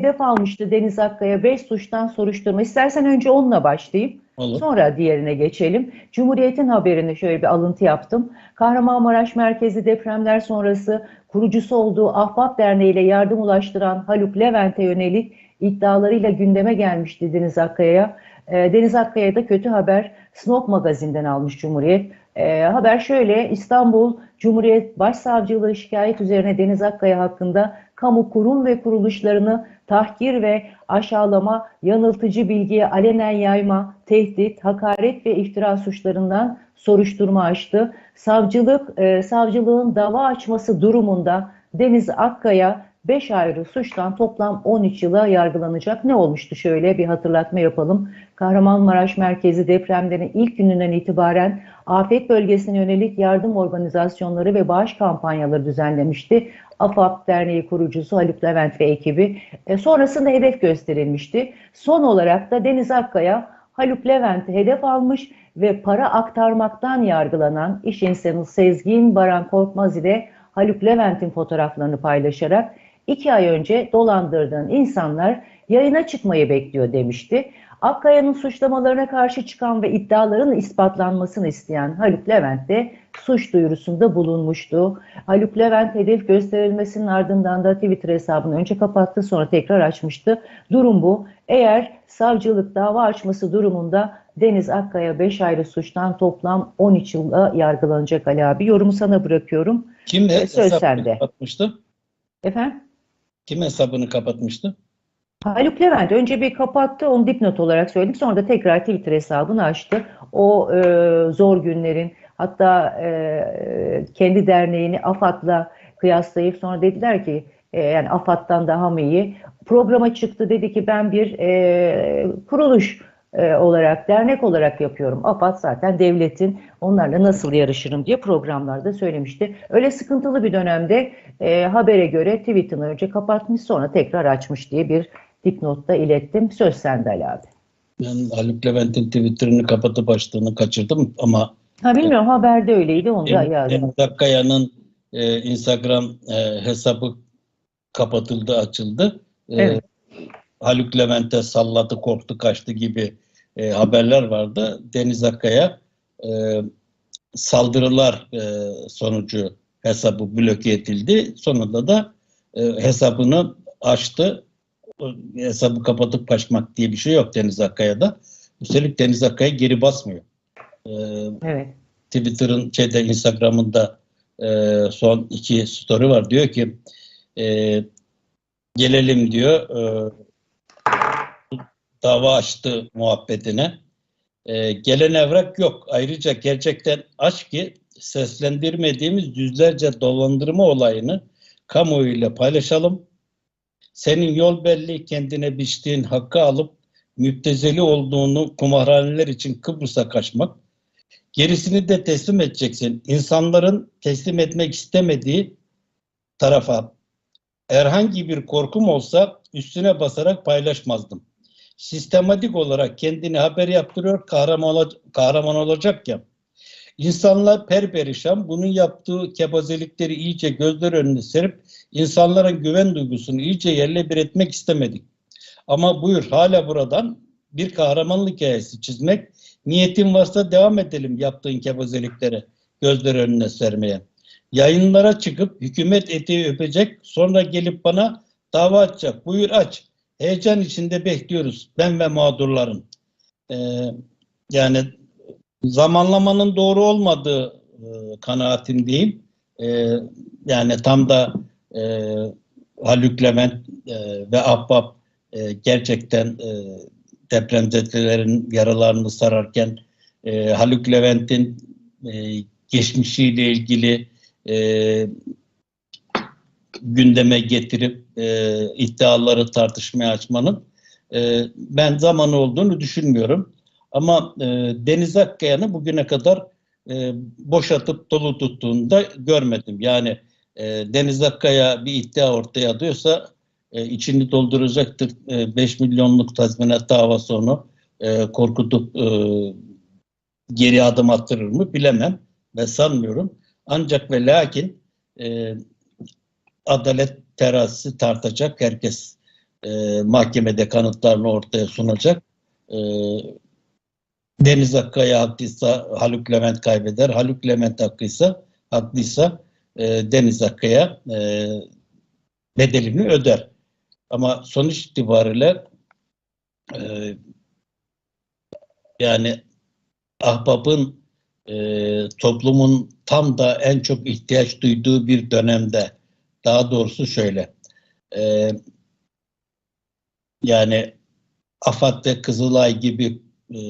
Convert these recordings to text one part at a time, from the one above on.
hedef almıştı Deniz Akkaya 5 suçtan soruşturma. İstersen önce onunla başlayayım. Olur. Sonra diğerine geçelim. Cumhuriyet'in haberini şöyle bir alıntı yaptım. Kahramanmaraş merkezi depremler sonrası kurucusu olduğu Ahbap Derneği ile yardım ulaştıran Haluk Levent'e yönelik iddialarıyla gündeme gelmişti Deniz Akkaya'ya. E, Deniz Akkaya'ya da kötü haber Snop magazinden almış Cumhuriyet. E, haber şöyle İstanbul Cumhuriyet Başsavcılığı şikayet üzerine Deniz Akkaya hakkında kamu kurum ve kuruluşlarını tahkir ve aşağılama, yanıltıcı bilgiye alenen yayma, tehdit, hakaret ve iftira suçlarından soruşturma açtı. Savcılık, e, savcılığın dava açması durumunda Deniz Akkaya 5 ayrı suçtan toplam 13 yıla yargılanacak. Ne olmuştu şöyle bir hatırlatma yapalım. Kahramanmaraş merkezi depremlerin ilk gününden itibaren afet bölgesine yönelik yardım organizasyonları ve bağış kampanyaları düzenlemişti. AFAP Derneği kurucusu Haluk Levent ve ekibi. E, sonrasında hedef gösterilmişti. Son olarak da Deniz Akkaya Haluk Levent'i hedef almış ve para aktarmaktan yargılanan iş insanı Sezgin Baran Korkmaz ile Haluk Levent'in fotoğraflarını paylaşarak iki ay önce dolandırdığın insanlar yayına çıkmayı bekliyor demişti. Akkaya'nın suçlamalarına karşı çıkan ve iddiaların ispatlanmasını isteyen Haluk Levent de suç duyurusunda bulunmuştu. Haluk Levent hedef gösterilmesinin ardından da Twitter hesabını önce kapattı sonra tekrar açmıştı. Durum bu. Eğer savcılık dava açması durumunda Deniz Akkaya 5 ayrı suçtan toplam 13 yıla yargılanacak Ali abi. Yorumu sana bırakıyorum. Kim Söz hesabını sende. kapatmıştı? Efendim? Kim hesabını kapatmıştı? Haluk Levent önce bir kapattı, onu dipnot olarak söyledim. Sonra da tekrar Twitter hesabını açtı. O e, zor günlerin, hatta e, kendi derneğini AFAD'la kıyaslayıp sonra dediler ki, e, yani AFAD'dan daha mı iyi? Programa çıktı, dedi ki ben bir e, kuruluş e, olarak, dernek olarak yapıyorum. AFAD zaten devletin, onlarla nasıl yarışırım diye programlarda söylemişti. Öyle sıkıntılı bir dönemde e, habere göre tweetini önce kapatmış sonra tekrar açmış diye bir dipnotta ilettim. Söz sende Ali abi. Ben Haluk Levent'in Twitter'ını kapatıp açtığını kaçırdım ama Ha bilmiyorum haberde öyleydi onu da yazdım. Deniz Akkaya'nın e, Instagram e, hesabı kapatıldı, açıldı. E, Evet. Haluk Levent'e salladı, korktu, kaçtı gibi e, haberler vardı. Deniz Akkaya e, saldırılar e, sonucu hesabı bloke edildi. Sonunda da e, hesabını açtı. Hesabı kapatıp kaçmak diye bir şey yok Deniz Akkaya'da. Üstelik Deniz Akkaya geri basmıyor. E, Evet. Twitter'ın şeyde Instagram'ında e, son iki story var. Diyor ki e, gelelim diyor e, dava açtı muhabbetine. E, gelen evrak yok. Ayrıca gerçekten aç ki seslendirmediğimiz yüzlerce dolandırma olayını kamuoyuyla paylaşalım. Senin yol belli kendine biçtiğin hakkı alıp müptezeli olduğunu kumarhaneler için Kıbrıs'a kaçmak. Gerisini de teslim edeceksin. İnsanların teslim etmek istemediği tarafa herhangi bir korkum olsa üstüne basarak paylaşmazdım. Sistematik olarak kendini haber yaptırıyor, kahraman, kahraman olacak ya. İnsanlar perperişan, bunun yaptığı kebazelikleri iyice gözler önüne serip insanların güven duygusunu iyice yerle bir etmek istemedik. Ama buyur hala buradan bir kahramanlık hikayesi çizmek Niyetin varsa devam edelim yaptığın kebazeliklere, gözler önüne sermeye. Yayınlara çıkıp hükümet eteği öpecek, sonra gelip bana dava açacak. Buyur aç. Heyecan içinde bekliyoruz ben ve mağdurlarım. Ee, yani zamanlamanın doğru olmadığı e, kanaatindeyim. Ee, yani tam da e, Haluk Levent e, ve Ahbap e, gerçekten e, depremzedelerin yaralarını sararken e, Haluk Levent'in e, geçmişiyle ilgili e, gündeme getirip e, iddiaları tartışmaya açmanın e, ben zamanı olduğunu düşünmüyorum. Ama e, Deniz Akkaya'nı bugüne kadar e, boşatıp dolu tuttuğunu da görmedim. Yani e, Deniz Akkaya bir iddia ortaya atıyorsa e, içini dolduracaktır. E, 5 milyonluk tazminat davası onu e, korkutup e, geri adım attırır mı bilemem ve sanmıyorum. Ancak ve lakin e, adalet terazisi tartacak herkes e, mahkemede kanıtlarını ortaya sunacak. E, Deniz Akkaya haklıysa Haluk Levent kaybeder. Haluk Levent haklıysa haklıysa e, Deniz Akkaya e, bedelini öder. Ama sonuç itibariyle e, yani ahbabın e, toplumun tam da en çok ihtiyaç duyduğu bir dönemde daha doğrusu şöyle e, yani AFAD ve Kızılay gibi e,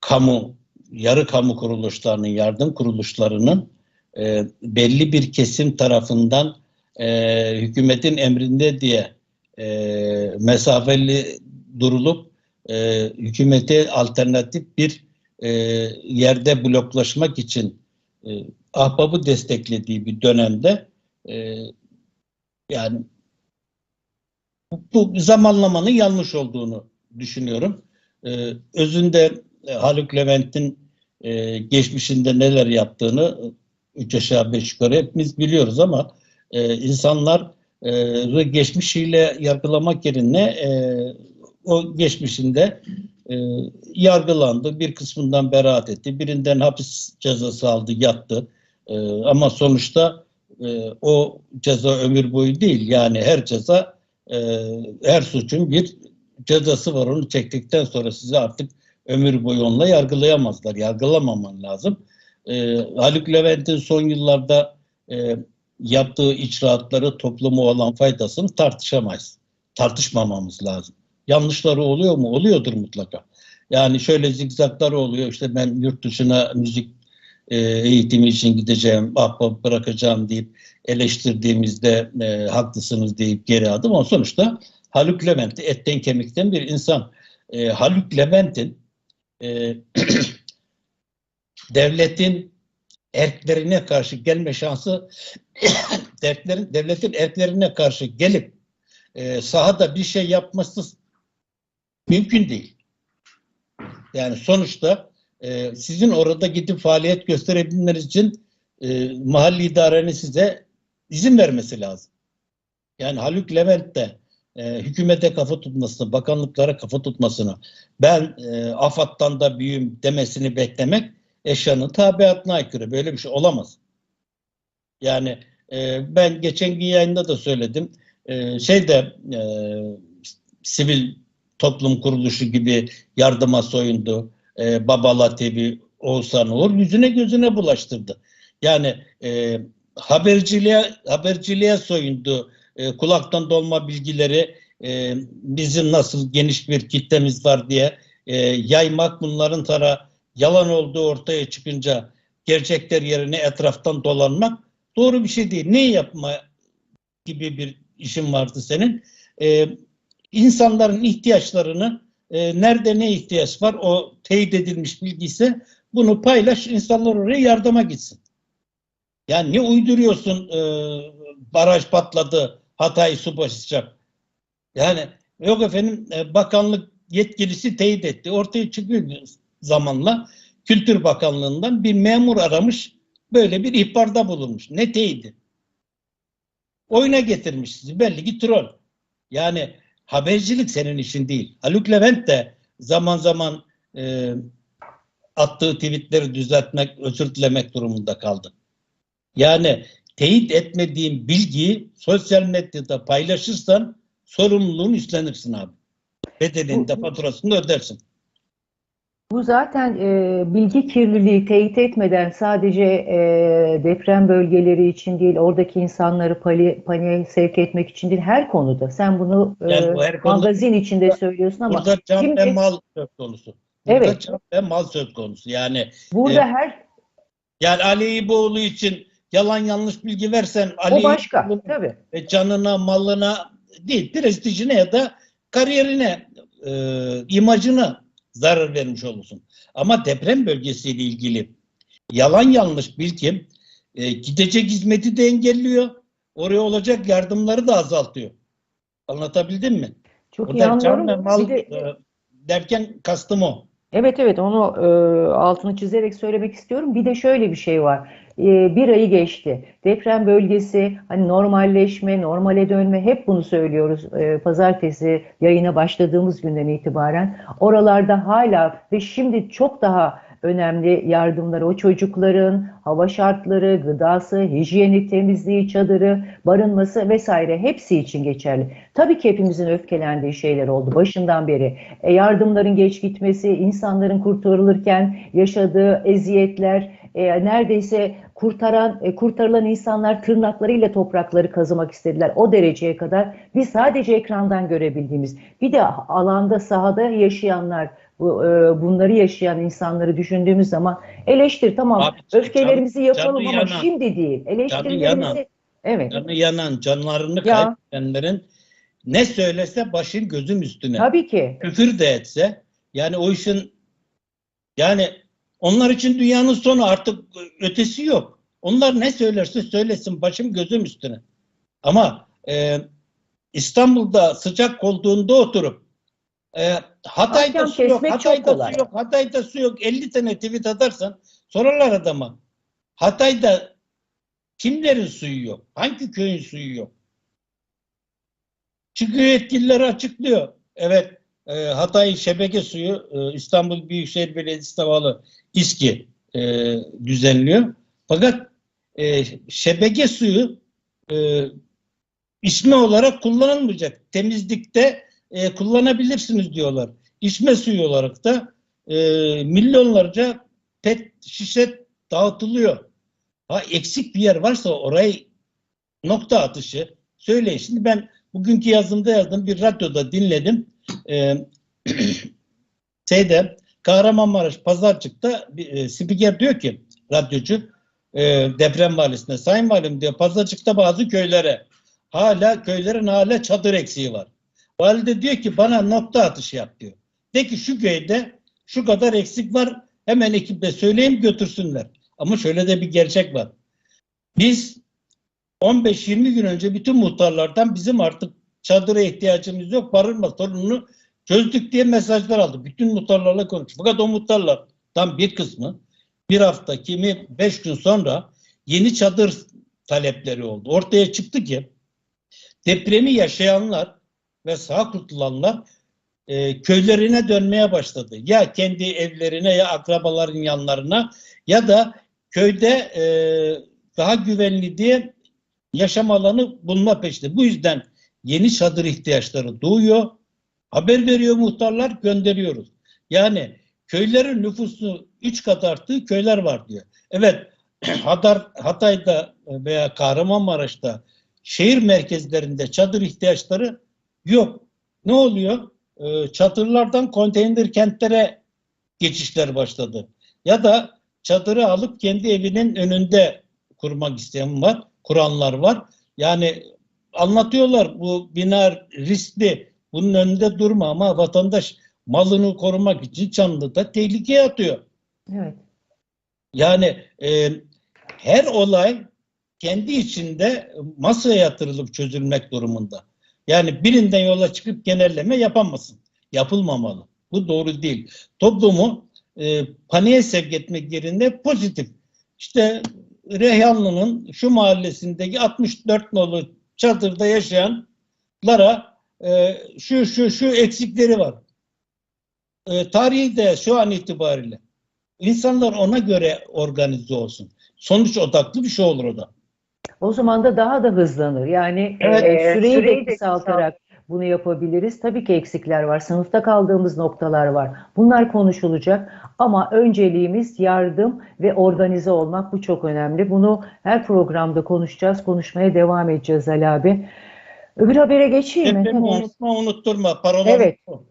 kamu yarı kamu kuruluşlarının yardım kuruluşlarının e, belli bir kesim tarafından e, hükümetin emrinde diye e, mesafeli durulup e, hükümete alternatif bir e, yerde bloklaşmak için e, ahbabı desteklediği bir dönemde e, yani bu zamanlamanın yanlış olduğunu düşünüyorum. E, özünde e, Haluk Levent'in e, geçmişinde neler yaptığını üç aşağı beş yukarı hepimiz biliyoruz ama e, insanları geçmişiyle yargılamak yerine e, o geçmişinde e, yargılandı. Bir kısmından beraat etti. Birinden hapis cezası aldı, yattı. E, ama sonuçta e, o ceza ömür boyu değil. Yani her ceza e, her suçun bir cezası var. Onu çektikten sonra sizi artık ömür boyu onunla yargılayamazlar. Yargılamaman lazım. E, Haluk Levent'in son yıllarda e, yaptığı icraatları topluma olan faydasını tartışamayız. Tartışmamamız lazım. Yanlışları oluyor mu? Oluyordur mutlaka. Yani şöyle zikzakları oluyor. İşte ben yurt dışına müzik e, eğitimi için gideceğim, ahbap bırakacağım deyip eleştirdiğimizde e, haklısınız deyip geri adım. Ama sonuçta Haluk Levent etten kemikten bir insan. E, Haluk Levent'in e, devletin erklerine karşı gelme şansı devletin, devletin erklerine karşı gelip e, sahada bir şey yapması mümkün değil. Yani sonuçta e, sizin orada gidip faaliyet gösterebilmeniz için e, mahalli idarenin size izin vermesi lazım. Yani Haluk Levent de e, hükümete kafa tutmasını, bakanlıklara kafa tutmasını, ben e, AFAD'dan da büyüğüm demesini beklemek eşyanın tabiatına aykırı. Böyle bir şey olamaz. Yani e, ben geçen gün yayında da söyledim. E, şeyde e, sivil toplum kuruluşu gibi yardıma soyundu. E, Babala TV, Oğuzhan Uğur yüzüne gözüne bulaştırdı. Yani e, haberciliğe haberciliğe soyundu. E, kulaktan dolma bilgileri e, bizim nasıl geniş bir kitlemiz var diye e, yaymak bunların tara yalan olduğu ortaya çıkınca gerçekler yerine etraftan dolanmak doğru bir şey değil. Ne yapma gibi bir işin vardı senin? E, insanların ihtiyaçlarını e, nerede ne ihtiyaç var o teyit edilmiş bilgi ise bunu paylaş insanlar oraya yardıma gitsin. Yani ne uyduruyorsun e, baraj patladı Hatay su basacak. Yani yok efendim e, bakanlık yetkilisi teyit etti. Ortaya çıkıyor zamanla Kültür Bakanlığı'ndan bir memur aramış böyle bir ihbarda bulunmuş. Ne teyidi? Oyuna getirmiş sizi. Belli ki troll. Yani habercilik senin işin değil. Haluk Levent de zaman zaman e, attığı tweetleri düzeltmek, özür dilemek durumunda kaldı. Yani teyit etmediğin bilgiyi sosyal medyada paylaşırsan sorumluluğunu üstlenirsin abi. Bedelini de faturasını da ödersin. Bu zaten e, bilgi kirliliği teyit etmeden sadece e, deprem bölgeleri için değil, oradaki insanları pali, paniğe sevk etmek için değil, her konuda. Sen bunu e, Yani her konuda- magazin içinde söylüyorsun ama Burada can şimdi- ve mal söz konusu. Burada Evet. can ve mal söz konusu. Yani burada Evet. her yani Ali İboğlu için yalan yanlış bilgi versen Ali o başka. İboğlu'nun Tabii. ve canına, malına değil, prestijine ya da kariyerine, e, imajına zarar vermiş olursun. Ama deprem bölgesiyle ilgili yalan yanlış bilgi e, gidecek hizmeti de engelliyor. Oraya olacak yardımları da azaltıyor. Anlatabildim mi? Çok iyi Burada can anlıyorum. ve mal de- e, derken kastım o. Evet evet onu e, altını çizerek söylemek istiyorum. Bir de şöyle bir şey var. E, bir ayı geçti. Deprem bölgesi hani normalleşme, normale dönme hep bunu söylüyoruz. E, pazartesi yayına başladığımız günden itibaren oralarda hala ve şimdi çok daha önemli yardımları o çocukların hava şartları, gıdası, hijyeni, temizliği, çadırı, barınması vesaire hepsi için geçerli. Tabii ki hepimizin öfkelendiği şeyler oldu başından beri. E, yardımların geç gitmesi, insanların kurtarılırken yaşadığı eziyetler, e, neredeyse kurtaran e, kurtarılan insanlar tırnaklarıyla toprakları kazımak istediler. O dereceye kadar biz sadece ekrandan görebildiğimiz. Bir de alanda, sahada yaşayanlar, bu, e, bunları yaşayan insanları düşündüğümüz zaman eleştir tamam Abi, öfkelerimizi canı- yapalım ama yanan- şimdi değil. yanan. Eleştirilerimizi evet. Canı yanan, canlarını Ya. kaybedenlerin ne söylese başın gözüm üstüne. Tabii ki. Küfür de etse yani o işin yani onlar için dünyanın sonu artık ötesi yok. Onlar ne söylerse söylesin başım gözüm üstüne. Ama e, İstanbul'da sıcak olduğunda oturup e, Hatay'da Ahkam su yok, kesmek çok Hatay'da kolay. su yok, Hatay'da su yok. 50 tane tweet atarsan sorarlar adama. Hatay'da kimlerin suyu yok? Hangi köyün suyu yok? Çıkıyor yetkililer açıklıyor. Evet e, Hatay şebeke suyu e, İstanbul Büyükşehir Belediyesi bağlı İSKİ e, düzenliyor. Fakat e, şebeke suyu e, içme olarak kullanılmayacak. Temizlikte e, kullanabilirsiniz diyorlar. İçme suyu olarak da e, milyonlarca pet şişe dağıtılıyor. Ha eksik bir yer varsa orayı nokta atışı söyleyin. Şimdi ben bugünkü yazımda yazdım bir radyoda dinledim. Ee, şeyde Kahramanmaraş Pazarcık'ta bir e, spiker diyor ki radyocu e, deprem valisine sayın valim diyor Pazarcık'ta bazı köylere hala köylerin hala çadır eksiği var. Valide diyor ki bana nokta atışı yap diyor. De ki şu köyde şu kadar eksik var hemen ekiple söyleyeyim götürsünler. Ama şöyle de bir gerçek var. Biz 15-20 gün önce bütün muhtarlardan bizim artık çadıra ihtiyacımız yok, barınma sorununu çözdük diye mesajlar aldı. Bütün muhtarlarla konuştuk. Fakat o muhtarlardan bir kısmı bir hafta, kimi beş gün sonra yeni çadır talepleri oldu. Ortaya çıktı ki depremi yaşayanlar ve sağ kurtulanlar e, köylerine dönmeye başladı. Ya kendi evlerine ya akrabaların yanlarına ya da köyde e, daha güvenli diye yaşam alanı bulma peşinde. Bu yüzden yeni çadır ihtiyaçları doğuyor. Haber veriyor muhtarlar gönderiyoruz. Yani köylerin nüfusu 3 kat arttığı köyler var diyor. Evet Hadar, Hatay'da veya Kahramanmaraş'ta şehir merkezlerinde çadır ihtiyaçları yok. Ne oluyor? Ee, çadırlardan konteyner kentlere geçişler başladı. Ya da çadırı alıp kendi evinin önünde kurmak isteyen var, kuranlar var. Yani anlatıyorlar bu bina riskli, bunun önünde durma ama vatandaş malını korumak için Çamlı'da tehlikeye atıyor. Evet. Yani e, her olay kendi içinde masaya yatırılıp çözülmek durumunda. Yani birinden yola çıkıp genelleme yapamazsın. Yapılmamalı. Bu doğru değil. Toplumu e, paniğe sevk etmek yerine pozitif. İşte Reyhanlı'nın şu mahallesindeki 64 nolu çadırda yaşayanlara e, şu şu şu eksikleri var. E, tarihi de şu an itibariyle insanlar ona göre organize olsun. Sonuç odaklı bir şey olur o da. O zaman da daha da hızlanır. Yani Evet, e, süreyi, süreyi de de kısaltarak bunu yapabiliriz. Tabii ki eksikler var. Sınıfta kaldığımız noktalar var. Bunlar konuşulacak. Ama önceliğimiz yardım ve organize olmak. Bu çok önemli. Bunu her programda konuşacağız. Konuşmaya devam edeceğiz Ali abi. Öbür habere geçeyim mi? Depremi Hemen. unutma unutturma. Parola Evet. unutma.